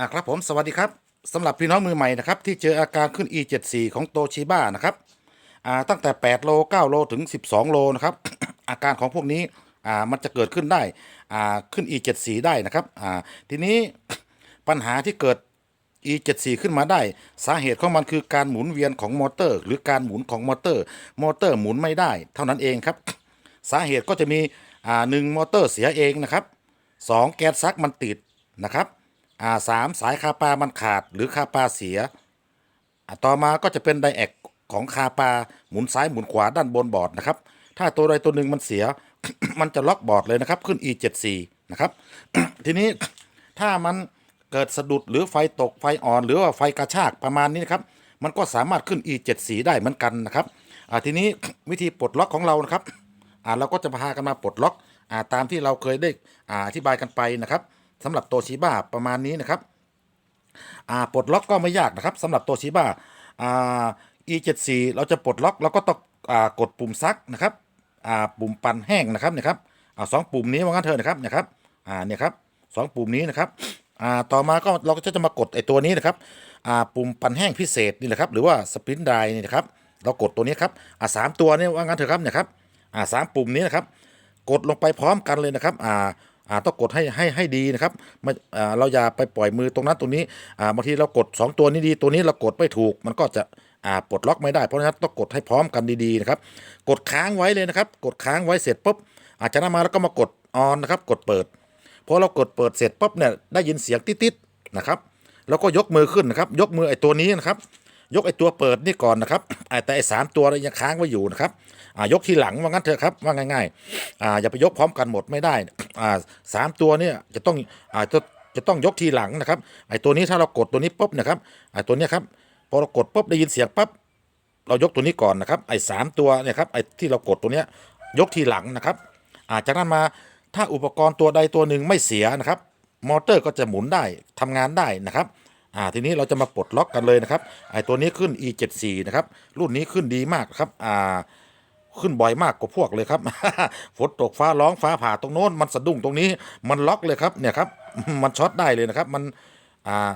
อ่าครับผมสวัสดีครับสำหรับพี่น้องมือใหม่นะครับที่เจออาการขึ้น E74 ของโตชิบ้านะครับอ่าตั้งแต่ 8 โล 9 โลถึง 12 โลนะครับ อาการของพวกนี้อ่ามันจะเกิดขึ้นได้อ่าขึ้น E74 ได้นะครับอ่าทีนี้ปัญหาที่เกิด E74 ขึ้นมาได้ สาเหตุของมันคือการหมุนเวียนของมอเตอร์ หรือการหมุนของมอเตอร์ มอเตอร์หมุนไม่ได้ เท่านั้นเองครับ สาเหตุก็จะมีอ่าหนึ่งมอเตอร์เสียเองนะครับสองแก๊สซักมันติดนะครับ อ่าสามสายคาปามันขาดหรือคาปาเสียต่อมาก็จะเป็นไดแอกของคาปาหมุนซ้ายหมุนขวาด้านบนบอร์ดนะครับ ถ้าตัวใดตัวหนึ่งมันเสีย มันจะล็อกบอร์ดเลยนะครับ ขึ้น E74 นะครับ ทีนี้ถ้ามันเกิดสะดุดหรือไฟตกไฟอ่อน หรือว่าไฟกระชากประมาณนี้นะครับ มันก็สามารถขึ้น E74 ได้เหมือนกันนะครับอ่าทีนี้วิธีปลดล็อกของเรานะครับอ่าเราก็จะพากันมาปลดล็อกอ่าตามที่เราเคยได้อธิบายกันไปนะครับ สำหรับโตชิบ้าประมาณนี้นะครับอ่าปลดล็อกก็ไม่ยากนะครับสำหรับโตชิบ้าอ่า E74 เราจะปลดล็อกเราก็ต้องอ่ากดปุ่มซักนะครับอ่าปุ่มปั่นแห้งนะครับเนี่ยครับอ่าสองปุ่มนี้ว่างั้นเถอะนะครับเนี่ยครับอ่าเนี่ยครับสองปุ่มนี้นะครับอ่าต่อมาก็เราก็จะมากดไอ้ตัวนี้นะครับอ่าปุ่มปั่นแห้งพิเศษนี่แหละครับหรือว่าสปรินต์ไดนี่นะครับเรากดตัวนี้ครับอ่าสามตัวนี้ว่างั้นเถอะครับเนี่ยครับอ่าสามปุ่มนี้นะครับกดลงไปพร้อมกันเลยนะครับอ่า ต้องกดให้ให้ให้ดีนะครับไม่อ่าเราอย่าไปปล่อยมือตรงนั้นตรงนี้อ่าบางทีเรากด 2 ตัวนี้ดีตัวนี้เรากดไม่ถูก มันก็จะอ่าปลดล็อกไม่ได้เพราะฉะนั้นต้องกดให้พร้อมกันดีๆนะครับ กดค้างไว้เลยนะครับ กดค้างไว้เสร็จปุ๊บอาจจะนั้นมาแล้วก็มากดออนนะครับ กดเปิดพอเรากดเปิดเสร็จปุ๊บเนี่ยได้ยินเสียงติ๊ดๆนะครับ แล้วก็ยกมือขึ้นนะครับ ยกมือไอ้ตัวนี้นะครับ ยกไอ้ตัวเปิดนี่ก่อนนะครับไอแต่ไอ้สามตัวเลยยังค้างไว้อยู่นะครับ ยกทีหลังว่างั้นเถอะครับว่าง่ายๆอ่าอย่าไปยกพร้อมกันหมดไม่ได้สามตัวเนี่ยจะต้องอจะจะต้องยกทีหลังนะครับไอ้ตัวนี้ถ้าเรากดตัวนี้ปุ๊บนะครับไอ้ตัวนี้ครับพอเรากดปุ๊บได้ยินเสียงปั๊บเรายกตัวนี้ก่อนนะครับไอ้สามตัวเนี่ยครับไอ้ที่เรากดตัวเนี้ยยกทีหลังนะครับจากนั้นมาถ้าอุปกรณ์ตัวใดตัวหนึ่งไม่เสียนะครับ มอเตอร์ก็จะหมุนได้ทำงานได้นะครับอ่าทีนี้เราจะมาปลดล็อกกันเลยนะครับไอ้ตัวนี้ขึ้น E74 นะครับรุ่นนี้ขึ้นดีมากครับอ่า ขึ้นบ่อยมากกว่าพวกเลยครับฝนตกฟ้าร้องฟ้าผ่าตรงโน้น มันสะดุ้งตรงนี้ มันล็อกเลยครับเนี่ยครับ มันช็อตได้เลยนะครับ มันอ่า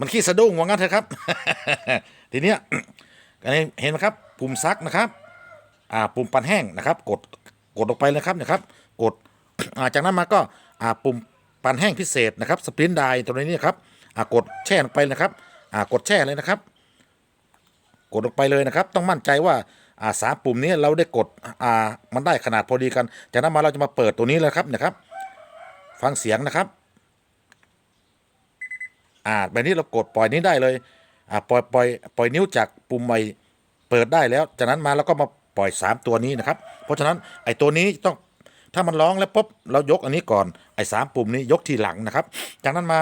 มันขี้สะดุ้งว่างั้นเถอะครับ ทีเนี้ยอันนี้เห็นไหมครับ ปุ่มซักนะครับ อ่า ปุ่มปันแห้งนะครับ กดกดลงไปเลยครับเนะครับ กดอ่าจากนั้นมาก็อ่าปุ่มปันแห้งพิเศษนะครับสปรินต์ไดตัวนี้นะครับอ่ากดแช่ลงไปนะครับอ่ากดแช่เลยนะครับ กดลงไปเลยนะครับ ต้องมั่นใจว่า อ่าสามปุ่มนี้เราได้กดอ่ามันได้ขนาดพอดีกัน จากนั้นมาเราจะมาเปิดตัวนี้เลยครับนะครับ ฟังเสียงนะครับอ่าแบบนี้เรากดปล่อยนี้ได้เลยอ่าปล่อยปล่อยปล่อยนิ้วจากปุ่มใหม่เปิดได้แล้ว จากนั้นมาเราก็มาปล่อย 3 ตัวนี้นะครับ เพราะฉะนั้นไอ้ตัวนี้ต้องถ้ามันร้องแล้วปุ๊บเรายกอันนี้ก่อนไอ้สามปุ่มนี้ยกทีหลังนะครับ จากนั้นมา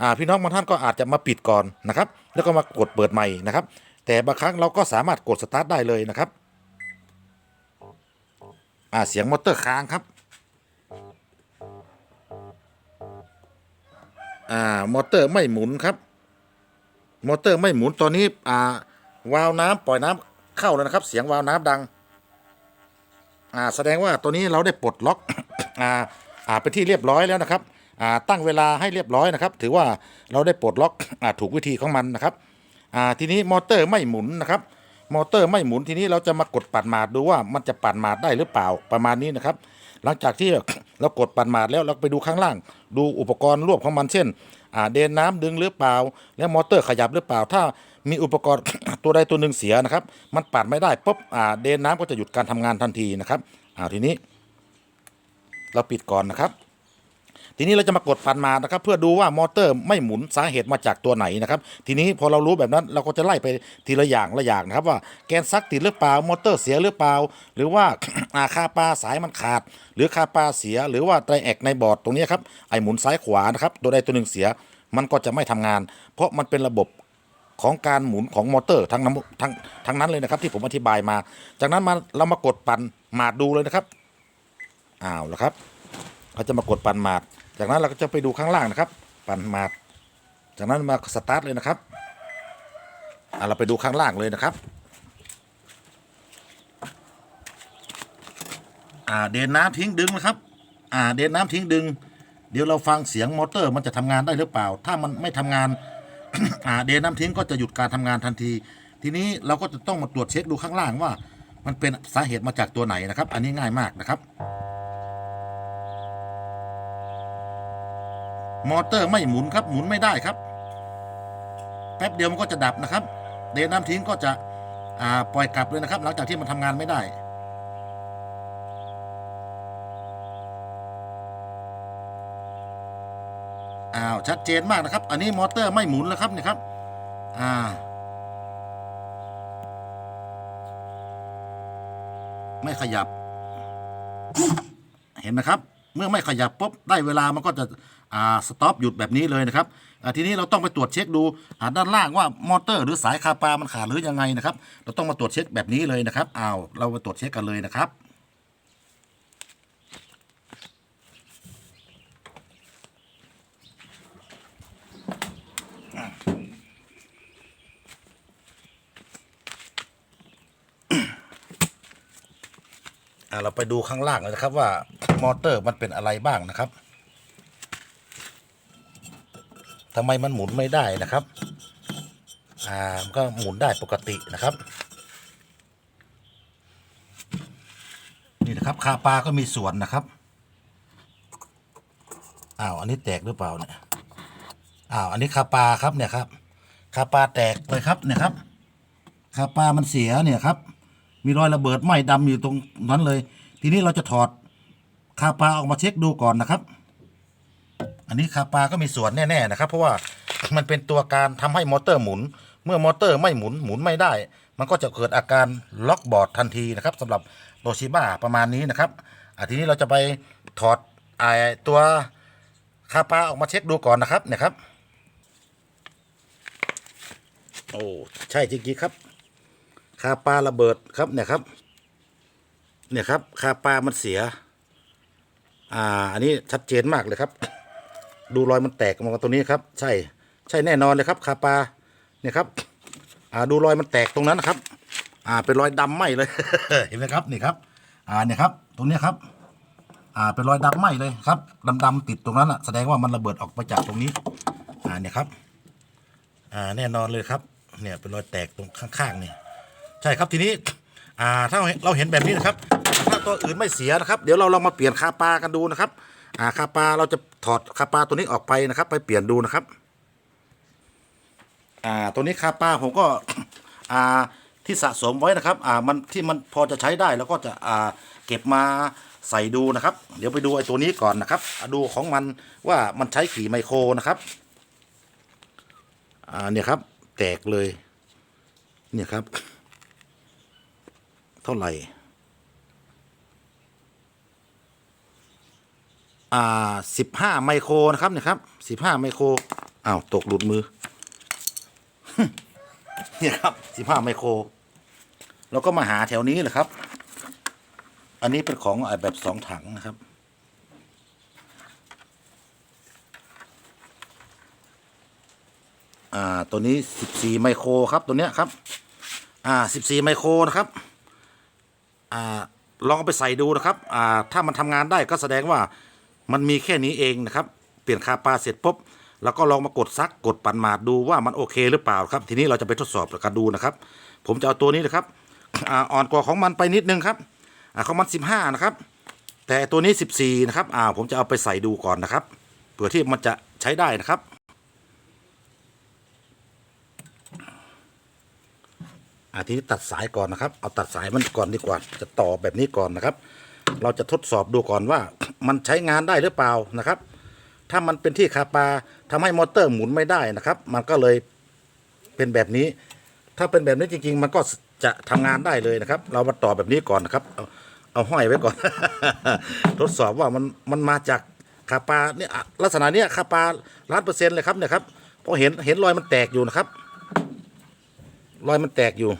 อ่าพี่น้องบางท่านก็อาจจะมาปิดก่อนนะครับ แล้วก็มากดเปิดใหม่นะครับ แต่บางครั้งเราก็สามารถกดสตาร์ทได้เลยนะครับ อ่าเสียงมอเตอร์ค้างครับอ่ามอเตอร์ไม่หมุนครับ มอเตอร์ไม่หมุนตอนนี้อ่าวาล์วน้ำปล่อยน้ำเข้าแล้วนะครับ เสียงวาล์วน้ำดังอ่าแสดงว่าตัวนี้เราได้ปลดล็อกอ่าอ่าเป็นที่เรียบร้อยแล้วนะครับอ่าตั้งเวลาให้เรียบร้อยนะครับ ถือว่าเราได้ปลดล็อกอ่าถูกวิธีของมันนะครับ อ่าทีนี้มอเตอร์ไม่หมุนนะครับ มอเตอร์ไม่หมุนทีนี้เราจะมากดปั่นหมาดดูว่ามันจะปั่นหมาดได้หรือเปล่าประมาณนี้นะครับ หลังจากที่เรากดปั่นหมาดแล้วเราไปดูข้างล่าง ดูอุปกรณ์รวบของมันเช่นอ่าเดนน้ำดึงหรือเปล่า แล้วมอเตอร์ขยับหรือเปล่า ถ้ามีอุปกรณ์ตัวใดตัวหนึ่งเสียนะครับ มันปั่นไม่ได้ปุ๊บอ่าเดนน้ำก็จะหยุดการทำงานทันทีนะครับอ่าทีนี้ เราปิดก่อนนะครับ ทีนี้เราจะมากดปันมานะครับเพื่อดูว่ามอเตอร์ไม่หมุนสาเหตุมาจากตัวไหนนะครับทีนี้พอเรารู้แบบนั้นเราก็จะไล่ไปทีละอย่างละอย่างนะครับว่าแกนซักติดหรือเปล่ามอเตอร์เสียหรือเปล่า หรือว่าอาคาปลาสายมันขาด หรือคาปลาเสีย หรือว่าไตรแอกในบอร์ดตรงนี้ครับไอหมุนซ้ายขวานะครับตัวใดตัวหนึ่งเสีย มันก็จะไม่ทำงาน เพราะมันเป็นระบบของการหมุนของมอเตอร์ทั้งนั้นทั้งทั้งนั้นเลยนะครับ ที่ผมอธิบายมา จากนั้นมาเรามากดปั่นมาดูเลยนะครับอ้าวแล้วครับเขาจะมากดปั่นหมาด จากนั้นเราก็จะไปดูข้างล่างนะครับ ปั่นหมาด จากนั้นมาสตาร์ทเลยนะครับอะเราไปดูข้างล่างเลยนะครับอ่าเดนน้ำทิ้งดึงนะครับ อ่า เดนน้ำทิ้งดึง เดี๋ยวเราฟังเสียงมอเตอร์มันจะทำงานได้หรือเปล่า ถ้ามันไม่ทำงาน อ่า เดนน้ำทิ้งก็จะหยุดการทำงานทันที ทีนี้เราก็จะต้องมาตรวจเช็คดูข้างล่างว่า มันเป็นสาเหตุมาจากตัวไหนนะครับ อันนี้ง่ายมากนะครับ มอเตอร์ไม่หมุนครับ หมุนไม่ได้ครับ แป๊บเดียวมันก็จะดับนะครับ เดนน้ำทิ้งก็จะอ่าปล่อยกลับเลยนะครับ หลังจากที่มันทำงานไม่ได้ อ้าว ชัดเจนมากนะครับ อันนี้มอเตอร์ไม่หมุนแล้วครับเนี่ยครับ อ่า ไม่ขยับ เห็นไหมครับ เมื่อไม่ขยับปุ๊บได้เวลามันก็จะอ่าสต็อปหยุดแบบนี้เลยนะครับทีนี้เราต้องไปตรวจเช็คดูอ่าด้านล่างว่ามอเตอร์หรือสายคาปามันขาดหรือยังไงนะครับ เราต้องมาตรวจเช็คแบบนี้เลยนะครับอ้าวเรามาตรวจเช็คกันเลยนะครับอ่าเราไปดูข้างล่างเลยนะครับว่า มอเตอร์มันเป็นอะไรบ้างนะครับทำไมมันหมุนไม่ได้นะครับอ่ามันก็หมุนได้ปกตินะครับนี่นะครับคาปาก็มีส่วนนะครับอ้าวอันนี้แตกหรือเปล่าเนี่ยอ้าวอันนี้คาปาครับเนี่ยครับคาปาแตกเลยครับเนี่ยครับคาปามันเสียเนี่ยครับ มีรอยระเบิดไหม้ดำอยู่ตรงนั้นเลย ทีนี้เราจะถอด คาปาออกมาเช็คดูก่อนนะครับ อันนี้คาปาก็มีส่วนแน่ๆนะครับ เพราะว่ามันเป็นตัวการทำให้มอเตอร์หมุน เมื่อมอเตอร์ไม่หมุนหมุนไม่ได้ มันก็จะเกิดอาการล็อกบอร์ดทันทีนะครับสำหรับโตชิบ้าประมาณนี้นะครับอะทีนี้เราจะไปถอดไอตัวคาปาออกมาเช็คดูก่อนนะครับเนี่ยครับโอ้ใช่จริงๆครับคาปลาระเบิดครับเนี่ยครับ เนี่ยครับคาปลามันเสีย อ่า อันนี้ชัดเจนมากเลยครับ ดูรอยมันแตกออกมาตรงนี้ครับ ใช่ ใช่แน่นอนเลยครับคาปลาเนี่ยครับ อ่า ดูรอยมันแตกตรงนั้นนะครับ อ่า เป็นรอยดำไหมเลย เห็นไหมครับ นี่ครับ อ่า เนี่ยครับ ตรงนี้ครับ อ่า เป็นรอยดำไหมเลยครับดำๆติดตรงนั้นอะ แสดงว่ามันระเบิดออกไปจากตรงนี้ อ่า เนี่ยครับ อ่า แน่นอนเลยครับ เนี่ย เป็นรอยแตกตรงข้างๆนี่ ใช่ครับ ทีนี้ อ่า ถ้าเราเห็นแบบนี้นะครับ ตัวอื่นไม่เสียนะครับ เดี๋ยวเราลองมาเปลี่ยนคาปากันดูนะครับ อ่าคาปาเราจะถอดคาปาตัวนี้ออกไปนะครับ ไปเปลี่ยนดูนะครับ อ่าตัวนี้คาปาผมก็อ่าที่สะสมไว้นะครับ อ่ามันที่มันพอจะใช้ได้แล้วก็จะอ่าเก็บมาใส่ดูนะครับ เดี๋ยวไปดูไอ้ตัวนี้ก่อนนะครับ ดูของมันว่ามันใช้กี่ไมโครนะครับ อ่าเนี่ยครับ แตกเลย เนี่ยครับ เท่าไหร่ อ่าสิบห้าไมโครนะครับเนี่ยครับสิบห้าไมโครอ้าวตกหลุดมือ เนี่ยครับสิบห้าไมโครเราก็มาหาแถวนี้แหละครับ อันนี้เป็นของอ่าแบบสองถังนะครับ อ่า ตัวนี้สิบสี่ไมโครครับตัวเนี้ยครับ อ่าสิบสี่ไมโครนะครับ อ่า ลองเอาไปใส่ดูนะครับ อ่า ถ้ามันทำงานได้ก็แสดงว่า มันมีแค่นี้เองนะครับ เปลี่ยนคาปาเสร็จปุ๊บแล้วก็ลองมากดซักกดปั่นหมาดดูว่ามันโอเคหรือเปล่าครับ ทีนี้เราจะไปทดสอบกันดูนะครับ ผมจะเอาตัวนี้นะครับอ่ออนกว่าของมันไปนิดนึงครับอ่าของมันสิบห้านะครับ แต่ตัวนี้สิบสี่นะครับอ่าผมจะเอาไปใส่ดูก่อนนะครับเผื่อที่มันจะใช้ได้นะครับ อาทีนี้ตัดสายก่อนนะครับ เอาตัดสายมันก่อนดีกว่า จะต่อแบบนี้ก่อนนะครับ เราจะทดสอบดูก่อนว่ามันใช้งานได้หรือเปล่านะครับ ถ้ามันเป็นที่คาปาทำให้มอเตอร์หมุนไม่ได้นะครับ มันก็เลยเป็นแบบนี้ ถ้าเป็นแบบนี้จริง ๆ มันก็จะทำงานได้เลยนะครับ เรามาต่อแบบนี้ก่อนนะครับเอาเอาห้อยไว้ก่อน ทดสอบว่ามันมันมาจากคาปาเนี่ยลักษณะเนี้ยคาปาล้านเปอร์เซ็นต์เลยครับเนี่ยครับเพราะเห็นเห็นรอยมันแตกอยู่นะครับ รอยมันแตกอยู่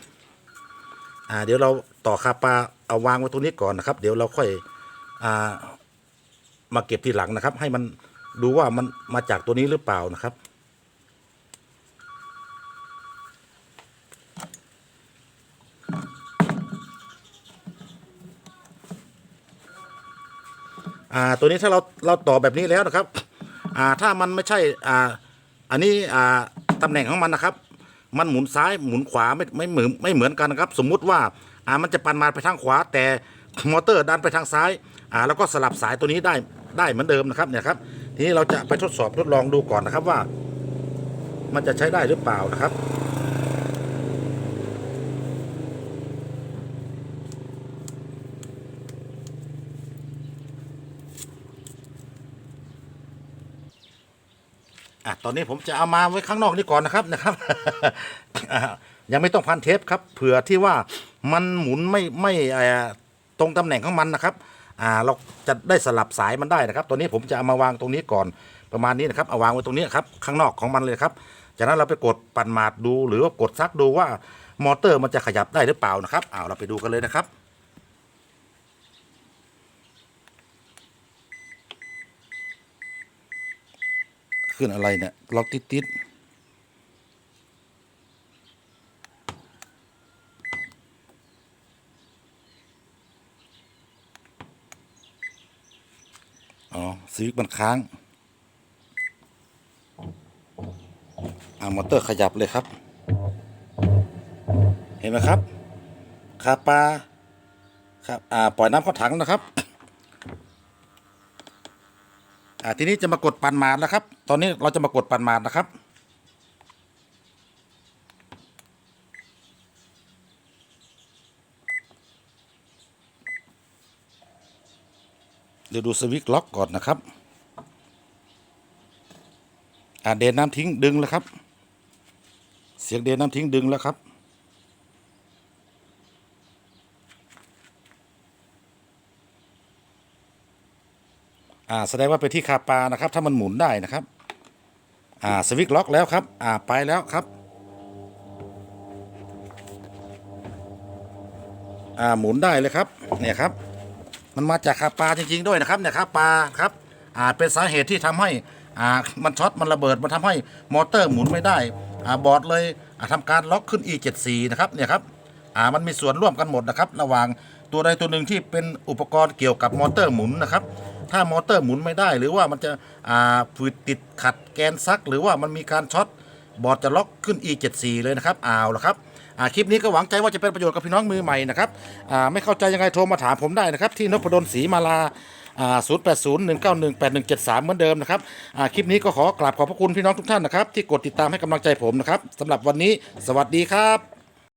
อ่า เดี๋ยวเราต่อคาปา เอาวางไว้ตรงนี้ก่อนนะครับ เดี๋ยวเราค่อยอ่ามาเก็บทีหลังนะครับ ให้มันดูว่ามันมาจากตัวนี้หรือเปล่านะครับอ่าตัวนี้ถ้าเราเราต่อแบบนี้แล้วนะครับอ่าถ้ามันไม่ใช่อ่าอันนี้อ่าตำแหน่งของมันนะครับ มันหมุนซ้ายหมุนขวาไม่ไม่เหมือนไม่เหมือนกันนะครับ สมมุติว่า อ่ามันจะปั่นมาไปทางขวา แต่มอเตอร์ดันไปทางซ้ายอ่าแล้วก็สลับสายตัวนี้ได้ได้เหมือนเดิมนะครับเนี่ยครับทีนี้เราจะไปทดสอบทดลองดูก่อนนะครับว่า มันจะใช้ได้หรือเปล่านะครับอะตอนนี้ผมจะเอามาไว้ข้างนอกนี่ก่อนนะครับนะครับอะยังไม่ต้องพันเทปครับเผื่อที่ว่า มันหมุนไม่ไม่ตรงตำแหน่งของมันนะครับอ่าเราจะได้สลับสายมันได้นะครับ ตัวนี้ผมจะเอามาวางตรงนี้ก่อนประมาณนี้นะครับเอาวางไว้ตรงนี้ครับข้างนอกของมันเลยครับ จากนั้นเราไปกดปั่นหมาดดูหรือว่ากดซักดูว่ามอเตอร์มันจะขยับได้หรือเปล่านะครับเอาเราไปดูกันเลยนะครับขึ้นอะไรเนี่ยล็อกติดติ อ๋อสวิกมันค้างอ่ามอเตอร์ขยับเลยครับ เห็นไหมครับคาปลาครับอ่าปล่อยน้ำเข้าถังนะครับอ่าทีนี้จะมากดปั่นหมาดนะครับ ตอนนี้เราจะมากดปั่นหมาดนะครับ เดี๋ยวดูสวิตช์ล็อกก่อนนะครับอ่าเดนน้ำทิ้งดึงแล้วครับ เสียงเดนน้ำทิ้งดึงแล้วครับ อ่าแสดงว่าไปที่คาปานะครับ ถ้ามันหมุนได้นะครับ อ่าสวิตช์ล็อกแล้วครับ อ่าไปแล้วครับอ่าหมุนได้เลยครับ เนี่ยครับ มันมาจากคาปาจริง ๆ ด้วยนะครับเนี่ยคาปลาครับอ่าเป็นสาเหตุที่ทำให้อ่ามันช็อตมันระเบิดมันทำให้มอเตอร์หมุนไม่ได้อ่าบอร์ดเลยอ่าทำการล็อกขึ้น E74 นะครับเนี่ยครับอ่ามันมีส่วนร่วมกันหมดนะครับ ระหว่างตัวใดตัวหนึ่งที่เป็นอุปกรณ์เกี่ยวกับมอเตอร์หมุนนะครับถ้ามอเตอร์หมุนไม่ได้ หรือว่ามันจะอ่าฝืดติดขัดแกนซัก หรือว่ามันมีการช็อตบอร์ดจะล็อกขึ้น E74 เลยนะครับเอาวละครับ อ่าคลิปนี้ก็หวังใจว่าจะเป็นประโยชน์กับพี่น้องมือใหม่นะครับอ่าไม่เข้าใจยังไงโทรมาถามผมได้นะครับ ที่นพดลศรีมาลาอ่า080 191 8173 เหมือนเดิมนะครับอ่าคลิปนี้ก็ขอกราบขอบพระคุณพี่น้องทุกท่านนะครับที่กดติดตามให้กำลังใจผมนะครับสำหรับวันนี้สวัสดีครับ